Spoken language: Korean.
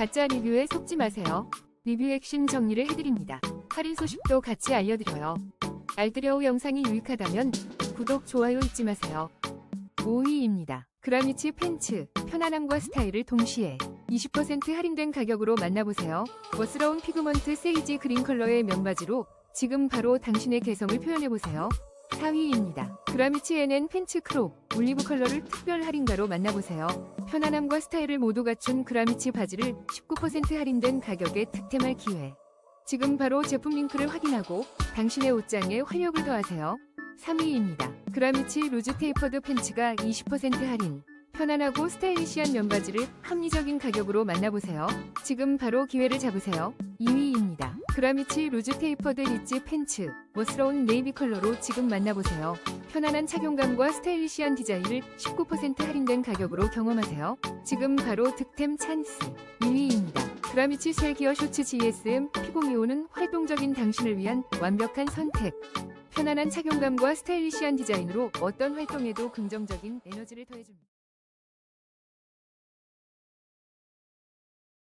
가짜 리뷰에 속지 마세요. 리뷰 핵심 정리를 해드립니다. 할인 소식도 같이 알려드려요. 알뜰여우 영상이 유익하다면 구독, 좋아요 잊지 마세요. 5위입니다. 그라미치 팬츠, 편안함과 스타일을 동시에 20% 할인된 가격으로 만나보세요. 멋스러운 피그먼트 세이지 그린 컬러의 면바지로 지금 바로 당신의 개성을 표현해보세요. 4위입니다. 그라미치 NN 팬츠 크롭, 올리브 컬러를 특별 할인가로 만나보세요. 편안함과 스타일을 모두 갖춘 그라미치 바지를 19% 할인된 가격에 득템할 기회. 지금 바로 제품 링크를 확인하고 당신의 옷장에 활력을 더하세요. 3위입니다. 그라미치 루즈 테이퍼드 팬츠가 20% 할인. 편안하고 스타일리시한 면바지를 합리적인 가격으로 만나보세요. 지금 바로 기회를 잡으세요. 2위입니다. 그라미치 루즈 테이퍼드 리치 팬츠. 멋스러운 네이비 컬러로 지금 만나보세요. 편안한 착용감과 스타일리시한 디자인을 19% 할인된 가격으로 경험하세요. 지금 바로 득템 찬스. 2위입니다. 그라미치 셀기어 쇼츠 GSM 피공이오는 활동적인 당신을 위한 완벽한 선택. 편안한 착용감과 스타일리시한 디자인으로 어떤 활동에도 긍정적인 에너지를 더해줍니다.